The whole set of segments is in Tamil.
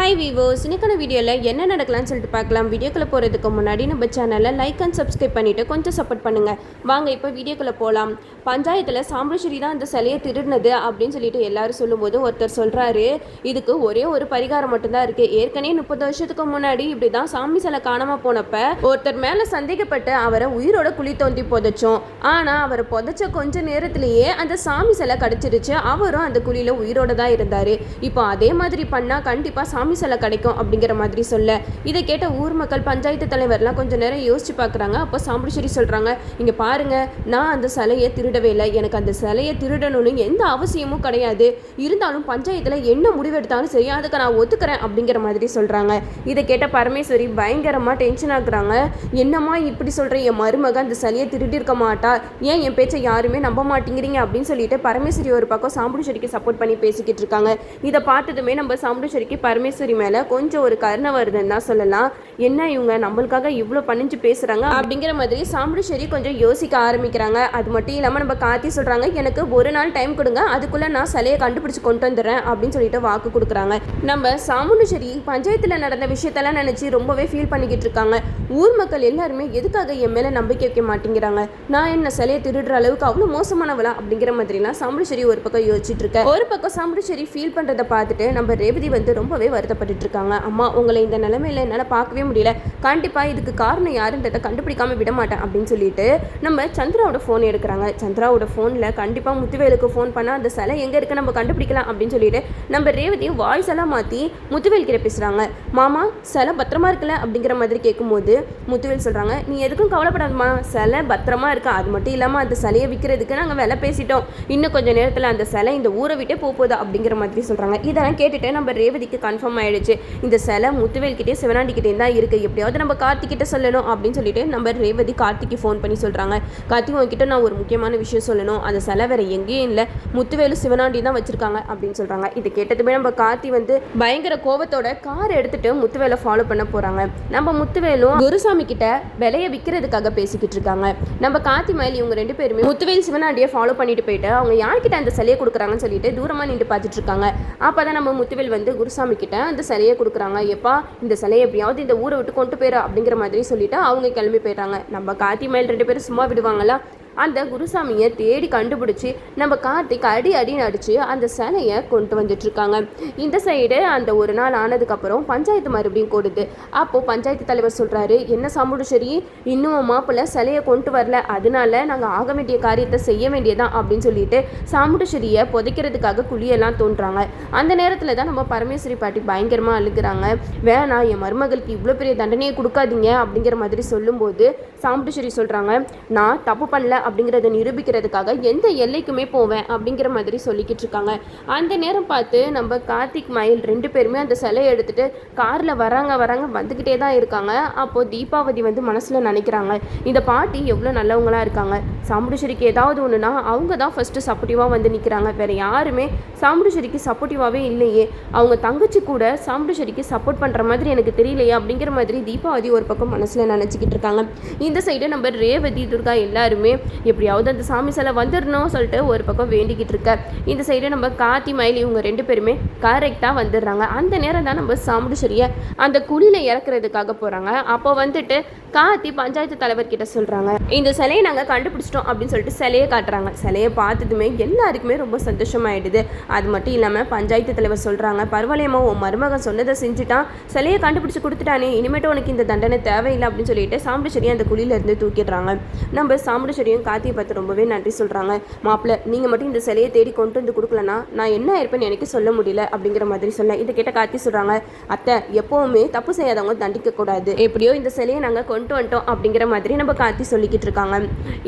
ஹாய் விவோஸ் இன்னைக்கான வீடியோவில் என்ன நடக்கலாம்னு சொல்லிட்டு பார்க்கலாம். வீடியோக்குள்ளே போகிறதுக்கு முன்னாடி நம்ம சேனலை லைக் அண்ட் சப்ஸ்கிரைப் பண்ணிவிட்டு கொஞ்சம் சப்போர்ட் பண்ணுங்கள் வாங்க இப்போ வீடியோக்குள்ளே போகலாம் பஞ்சாயத்தில் சாம்புஸ்ரீ தான் அந்த சிலையை திருடினது அப்படின்னு சொல்லிட்டு எல்லாரும் சொல்லும்போது ஒருத்தர் சொல்கிறாரு இதுக்கு ஒரே ஒரு பரிகாரம் மட்டும்தான் இருக்குது ஏற்கனவே முப்பது வருஷத்துக்கு முன்னாடி இப்படி தான் சாமி சிலை காணாமல் போனப்ப ஒருத்தர் மேலே சந்தேகப்பட்டு அவரை உயிரோட குழி தோண்டி புதைச்சோம். ஆனால் அவரை புதைச்ச கொஞ்ச நேரத்திலேயே அந்த சாமி சிலை கிடச்சிருச்சு. அவரும் அந்த குழியில் உயிரோட தான் இருந்தார். இப்போ அதே மாதிரி பண்ணால் கண்டிப்பாக சாமி சிலை கிடைக்கும் அப்படிங்கிற மாதிரி சொல்ல. இதை கேட்ட ஊர் மக்கள் பஞ்சாயத்து தலைவர்லாம் கொஞ்சம் நேரம் யோசிச்சு பார்க்குறாங்க. அப்போ சாம்புடிச்சேரி சொல்கிறாங்க இங்கே பாருங்க நான் அந்த சிலையை திருடவே இல்லை. எனக்கு அந்த சிலையை திருடணும்னு எந்த அவசியமும் கிடையாது. இருந்தாலும் பஞ்சாயத்தில் என்ன முடிவெடுத்தாலும் சரி அதுக்கு நான் ஒத்துக்கிறேன் அப்படிங்கிற மாதிரி சொல்கிறாங்க இதை கேட்ட பரமேஸ்வரி பயங்கரமாக டென்ஷன் ஆகுறாங்க. என்னம்மா இப்படி சொல்கிற என் மருமக அந்த சிலையை திருடியிருக்க மாட்டா. ஏன் என் பேச்சை யாருமே நம்ப மாட்டேங்கிறீங்க? அப்படின்னு சொல்லிட்டு பரமேஸ்வரி ஒரு பக்கம் சாம்புடிச்சேரிக்கு சப்போர்ட் பண்ணி பேசிக்கிட்டு இருக்காங்க. இதை பார்த்ததுமே நம்ம சாம்புடிச்சேரிக்கு பரமேஸ்வரி மேலே கொஞ்சம் ஒரு கருணை வருதுன்னு தான் சொல்லலாம். என்ன இவங்க நம்மளுக்காக இவ்வளோ பணிஞ்சு பேசுகிறாங்க அப்படிங்கிற மாதிரி சாம்புடிச்சேரி கொஞ்சம் யோசிக்க ஆரம்பிக்கிறாங்க. அது மட்டும் இல்லாமல் நம்ம காத்தி சொல்கிறாங்க எனக்கு ஒரு நாள் டைம் கொடுங்க. அதுக்குள்ளே நான் சிலையை கண்டுபிடிச்சி கொண்டு வந்துடுறேன். அப்படின்னு சொல்லிட்டு வாக்கு கொடுக்குறாங்க. நம்ம சாமுண்டிச்சேரி பஞ்சாயத்தில் நடந்த விஷயத்தெல்லாம் நினச்சி ரொம்பவே ஃபீல் பண்ணிக்கிட்டு இருக்காங்க. ஊர் மக்கள் எல்லாருமே எதுக்காக என் மேலே நம்பிக்கை வைக்க மாட்டேங்கிறாங்க? நான் என்ன சிலையை திருடுற அளவுக்கு அவ்வளோ மோசமானவளா? அப்படிங்கிற மாதிரிலாம் சாமுண்டேஸ்வரி ஒரு பக்கம் யோசிச்சுட்டு இருக்கேன் ஒரு பக்கம் சாமுண்டேஸ்வரி ஃபீல் பண்ணுறதை பார்த்துட்டு நம்ம ரேவதி வந்து ரொம்பவே வருத்தப்பட்டு இருக்காங்க. அம்மா உங்களை இந்த நிலைமையில என்னால் பார்க்கவே முடியல. கண்டிப்பாக இதுக்கு காரணம் யாருன்றதை கண்டுபிடிக்காம விட மாட்டேன் அப்படின்னு சொல்லிட்டு நம்ம சந்திராவோட ஃபோன் எடுக்கிறாங்க. சந்திராவோட ஃபோனில் கண்டிப்பாக முத்துவேலுக்கு ஃபோன் பண்ணால் அந்த சிலை எங்கே இருக்கு நம்ம கண்டுபிடிக்கலாம் அப்படின்னு சொல்லிட்டு நம்ம ரேவதி வாய்ஸ் எல்லாம் மாற்றி முத்துவேல் கிட்ட பேசுகிறாங்க மாமா சிலை பத்திரமா இருக்கல அப்படிங்கிற மாதிரி கேட்கும்போது முத்துவேல் சொல்கிறாங்க நீ எதுக்கும் கவலைப்படாதம்மா. சிலை பத்திரமா இருக்கா? அது மட்டும் இல்லாமல் அந்த சிலையை விற்கிறதுக்கு நாங்கள் விலை பேசிட்டோம். இன்னும் கொஞ்சம் நேரத்தில் அந்த சிலை இந்த ஊரை விட்டே போக போகுது அப்படிங்கிற மாதிரி சொல்கிறாங்க இதெல்லாம் கேட்டுட்டு நம்ம ரேவதிக்கு கன்ஃபார்ம் ஆயிடுச்சு. இந்த சிலை முத்துவேல்கிட்டே சிவனாண்டிக்கிட்டே தான் இருக்குது எப்படியாவது நம்ம கார்த்திகிட்ட சொல்லணும் அப்படின்னு சொல்லிட்டு நம்ம ரேவதி கார்த்திக்கு ஃபோன் பண்ணி சொல்கிறாங்க கார்த்திக் உங்ககிட்ட நான் ஒரு முக்கியமான விஷயம் சொல்லணும். அந்த சிலை வேற எங்கேயும் இல்லை. முத்துவேலு சிவனாண்டி தான் வச்சிருக்காங்க அப்படின்னு சொல்கிறாங்க இது கேட்டதுமே நம்ம கார்த்தி வந்து பயங்கர கோவத்தோட கார் எடுத்துட்டு முத்துவேலை ஃபாலோ பண்ண போகிறாங்க நம்ம முத்துவேலும் துருசாமி கிட்ட விலையை விற்கிறதுக்காக பேசிக்கிட்டு இருக்காங்க. நம்ம காத்தி மயில் இவங்க ரெண்டு பேருமே முத்துவேல் சிவனாண்டியை ஃபாலோ பண்ணிட்டு போயிட்டு அவங்க யார்கிட்ட அந்த சிலையை கொடுக்குறாங்கன்னு சொல்லிட்டு தூரமாக நின்று பார்த்துட்டு இருக்காங்க. அப்போ தான் நம்ம முத்துவேல் வந்து குருசாமி கிட்ட அந்த சிலையை கொடுக்குறாங்க. எப்பா இந்த சிலையை எப்படியாவது இந்த ஊரை விட்டு கொண்டு போயிடும் அப்படிங்கிற மாதிரி சொல்லிட்டு அவங்க கிளம்பி போயிட்டாங்க நம்ம காத்தி மயில் ரெண்டு பேரும் சும்மா விடுவாங்களா? அந்த குருசாமியை தேடி கண்டுபிடிச்சி நம்ம கார்த்திக் அடி அடின்னு அடித்து அந்த சிலையை கொண்டு வந்துட்டுருக்காங்க. இந்த சைடு அந்த ஒரு நாள் ஆனதுக்கப்புறம் பஞ்சாயத்து மறுபடியும் கொடுது. அப்போது பஞ்சாயத்து தலைவர் சொல்கிறாரு என்ன சமுடுச்சேரி இன்னும் மாப்பிள்ளை சிலையை கொண்டு வரல. அதனால நாங்கள் ஆக வேண்டிய காரியத்தை செய்ய வேண்டியதான் அப்படின்னு சொல்லிட்டு சாமுண்டேஸ்வரியை புதைக்கிறதுக்காக குழியெல்லாம் தோன்றாங்க அந்த நேரத்தில் தான் நம்ம பரமேஸ்வரி பாட்டி பயங்கரமாக அழுகுறாங்க. வேணாம் என் மருமகளுக்கு இவ்வளோ பெரிய தண்டனையை கொடுக்காதீங்க அப்படிங்கிற மாதிரி சொல்லும்போது சாமுண்டேஸ்வரி சொல்கிறாங்க நான் தப்பு பண்ணல. அப்படிங்கிறத நிரூபிக்கிறதுக்காக எந்த எல்லைக்குமே போவேன் அப்படிங்கிற மாதிரி சொல்லிக்கிட்டு இருக்காங்க. அந்த நேரம் பார்த்து நம்ம கார்த்திக் மயில் ரெண்டு பேருமே அந்த சிலையை எடுத்துட்டு காரில் வராங்க வராங்க வந்துக்கிட்டே தான் இருக்காங்க. அப்போது தீபாவதி வந்து மனசில் நினைக்கிறாங்க இந்த பாட்டி எவ்வளோ நல்லவங்களா இருக்காங்க. சாமுடிச்சேரிக்கு ஏதாவது ஒன்றுனா அவங்க தான் ஃபஸ்ட்டு சப்போர்ட்டிவாக வந்து நிற்கிறாங்க வேறு யாருமே சாமுடிச்சேரிக்கு சப்போர்ட்டிவாகவே இல்லையே. அவங்க தங்கச்சி கூட சாமுடிச்சேரிக்கு சப்போர்ட் பண்ணுற மாதிரி எனக்கு தெரியலையே அப்படிங்கிற மாதிரி தீபாவதி ஒரு பக்கம் மனசில் நினச்சிக்கிட்டு இருக்காங்க. இந்த சைடு நம்ம ரேவதி துர்கா எல்லாருமே எப்படியாவது அந்த சாமி சிலை வந்துடணும் சொல்லிட்டு ஒரு பக்கம் வேண்டிக்கிட்டு இருக்க. இந்த சைடு நம்ம காத்தி மயில் இவங்க ரெண்டு பேருமே கரெக்டாக வந்துடுறாங்க. அந்த நேரம் தான் நம்ம சாமுண்டேஸ்வரியை அந்த குழியில் இறக்குறதுக்காக போகிறாங்க அப்போ வந்துட்டு காத்தி பஞ்சாயத்து தலைவர்கிட்ட சொல்கிறாங்க இந்த சிலையை நாங்கள் கண்டுபிடிச்சிட்டோம் அப்படின்னு சொல்லிட்டு சிலையை காட்டுறாங்க. சிலையை பார்த்ததுமே எல்லாருக்குமே ரொம்ப சந்தோஷமாயிடுது. அது மட்டும் இல்லாமல் பஞ்சாயத்து தலைவர் சொல்கிறாங்க பரவாயில்லையம்மா உன் மருமகன் சொன்னதை செஞ்சுட்டான் சிலையை கண்டுபிடிச்சி கொடுத்துட்டானே இனிமேட்டு உனக்கு இந்த தண்டனை தேவையில்லை அப்படின்னு சொல்லிட்டு சாமுண்டேஸ்வரியை அந்த குழியிலேருந்து தூக்கிடுறாங்க. நம்ம சாமுண்டேஸ்வரியும் காத்தியை பார்த்து ரொம்பவே நன்றி சொல்கிறாங்க மாப்பிள்ள நீங்கள் மட்டும் இந்த சிலையை தேடி கொண்டு வந்து கொடுக்கலனா நான் என்ன இருப்பேன்னு எனக்கு சொல்ல முடியல அப்படிங்கிற மாதிரி சொன்னேன் இதை கேட்ட கார்த்தி சொல்கிறாங்க அத்தை எப்போவுமே தப்பு செய்யாதவங்க தண்டிக்கக்கூடாது. எப்படியோ இந்த சிலையை நாங்கள் கொண்டு வந்துட்டோம் அப்படிங்கிற மாதிரி நம்ம கார்த்தி சொல்லிக்கிட்டு இருக்காங்க.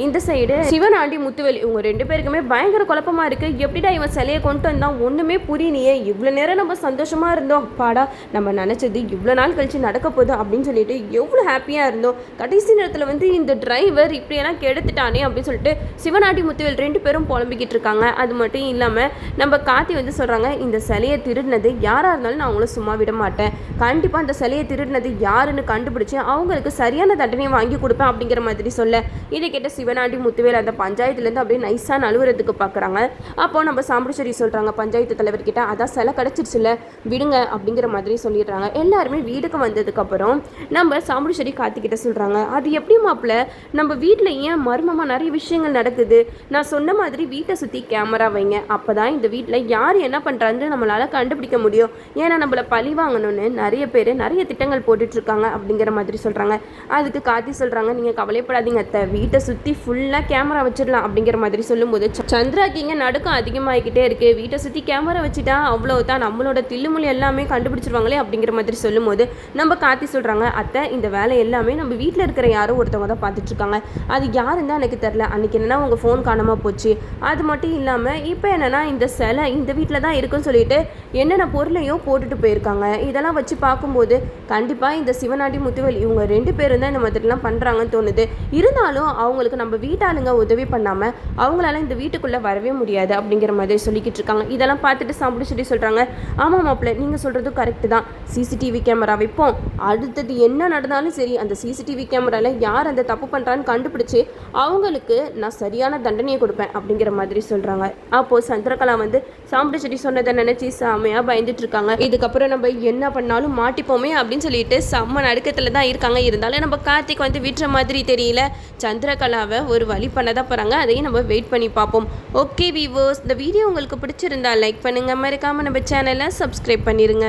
இந்த சைடு சிவனாண்டி முத்துவேல் இவங்க ரெண்டு பேருக்குமே பயங்கர குழப்பமா இருக்கு. எப்படிடா இவன் சிலையை கொண்டு வந்தான் ஒன்றுமே புரியலையே. இவ்வளோ நேரம் நம்ம சந்தோஷமா இருந்தோம். அப்பாடா நம்ம நினச்சது இவ்வளோ நாள் கழிச்சு நடக்க போதும் அப்படின்னு சொல்லிட்டு எவ்வளோ ஹாப்பியாக இருந்தோம். கடைசி நேரத்தில் வந்து இந்த டிரைவர் இப்படியெல்லாம் கெடுத்துட்டானே அப்படின்னு சொல்லிட்டு சிவநாட்டி முத்துவேல் ரெண்டு பேரும் புலம்பிக்கிட்டு இருக்காங்க. அது மட்டும் இல்லாமல் நம்ம கார்த்தி வந்து சொல்கிறாங்க இந்த சிலையை திருடினது யாராக இருந்தாலும் நான் அவங்கள சும்மா விட மாட்டேன். கண்டிப்பாக அந்த சிலையை திருடினது யாருன்னு கண்டுபிடிச்சி அவங்களுக்கு சரியான தண்டனையை வாங்கி கொடுப்பேன் அப்படிங்கிற மாதிரி சொல்ல இதை கேட்ட சிவனாண்டி முத்துவேல் அந்த பஞ்சாயத்துலேருந்து அப்படியே நைஸாக நழுவுறதுக்கு பார்க்குறாங்க அப்போ நம்ம சாம்புடிச்சேரி சொல்கிறாங்க பஞ்சாயத்து தலைவர்கிட்ட அதான் சிலை கிடச்சிருச்சுல விடுங்க அப்படிங்கிற மாதிரி சொல்லிடுறாங்க. எல்லாருமே வீடுக்கு வந்ததுக்கப்புறம் நம்ம சாம்புடிச்சேரி கார்த்திகிட்ட சொல்கிறாங்க அது எப்படி மாப்பிள்ள நம்ம வீட்டில் ஏன் மர்மமாக நிறைய விஷயங்கள் நடக்குது? நான் சொன்ன மாதிரி வீட்டை சுற்றி கேமரா வைங்க. அப்போ தான் இந்த வீட்டில் யார் என்ன பண்ணுறான்னு நம்மளால் கண்டுபிடிக்க முடியும். ஏன்னா நம்மளை பழி வாங்கணும்னு நிறைய பேர் நிறைய திட்டங்கள் போட்டுட்ருக்காங்க அப்படிங்கிற மாதிரி சொல்கிறாங்க அதுக்கு கார்த்தி சொல்கிறாங்க நீங்கள் கவலைப்படாதீங்க அத்தை. வீட்டை சுற்றி ஃபுல்லாக கேமரா வச்சிடலாம் அப்படிங்கிற மாதிரி சொல்லும்போது ச- சந்திராக்கு இங்கே நடுக்கம் அதிகமாகிக்கிட்டே இருக்குது வீட்டை சுற்றி கேமரா வச்சுட்டா அவ்வளோதான் நம்மளோட தில்லுமொழி எல்லாமே கண்டுபிடிச்சிருவாங்களே அப்படிங்கிற மாதிரி சொல்லும்போது நம்ம கார்த்தி சொல்கிறாங்க அத்தை இந்த வேலை எல்லாமே நம்ம வீட்டில் இருக்கிற யாரோ ஒருத்தவங்க தான் பார்த்துட்ருக்காங்க. அது யாருன்னு தான் எனக்கு தெரில அன்றைக்கி என்னென்னா உங்கள் ஃபோன் காணாமல் போச்சு. அது மட்டும் இல்லாமல் இப்போ என்னென்னா இந்த சிலை இந்த வீட்டில் தான் இருக்குன்னு சொல்லிட்டு என்னென்ன பொருளையோ போட்டுட்டு போயிருக்காங்க. இதெல்லாம் வச்சு பார்க்கும்போது கண்டிப்பாக இந்த சிவநாட்டி முத்துவேல் இவங்க ரெண்டு பேரும் தான் இந்த மாதிரிலாம் பண்ணுறாங்கன்னு தோணுது. இருந்தாலும் அவங்களுக்கு நம்ம வீட்டாளுங்க உதவி பண்ணாமல் அவங்களால இந்த வீட்டுக்குள்ளே வரவே முடியாது அப்படிங்கிற மாதிரி சொல்லிக்கிட்டு இருக்காங்க. இதெல்லாம் பார்த்துட்டு சாப்பிட சொல்லி சொல்கிறாங்க ஆமாம் மாப்பிள்ள நீங்கள் சொல்கிறதும் கரெக்டு தான். சிசிடிவி கேமரா வைப்போம். அடுத்தது என்ன நடந்தாலும் சரி அந்த சிசிடிவி கேமராவில் யார் அந்த தப்பு பண்ணுறான்னு கண்டுபிடிச்சி அவங்களுக்கு நான் சரியான தண்டனையை கொடுப்பேன் அப்படிங்கிற மாதிரி சொல்கிறாங்க அப்போது சந்திரகலா வந்து சாம்பிடிச்செடி சொன்னதை நினச்சி செம்மையாக பயந்துட்டு இருக்காங்க. இதுக்கப்புறம் நம்ம என்ன பண்ணாலும் மாட்டிப்போமே அப்படின்னு சொல்லிட்டு செம்ம நடுக்கத்தில் தான் இருக்காங்க. இருந்தாலும் நம்ம கார்த்திக் வந்து விட்டுற மாதிரி தெரியல. சந்திரகலாவை ஒரு வழி பண்ண தான் போகிறாங்க அதையும் நம்ம வெயிட் பண்ணி பார்ப்போம். ஓகே விவோஸ் இந்த வீடியோ உங்களுக்கு பிடிச்சிருந்தா லைக் பண்ணுங்கள் மறக்காமல் நம்ம சேனலை சப்ஸ்கிரைப் பண்ணிடுங்க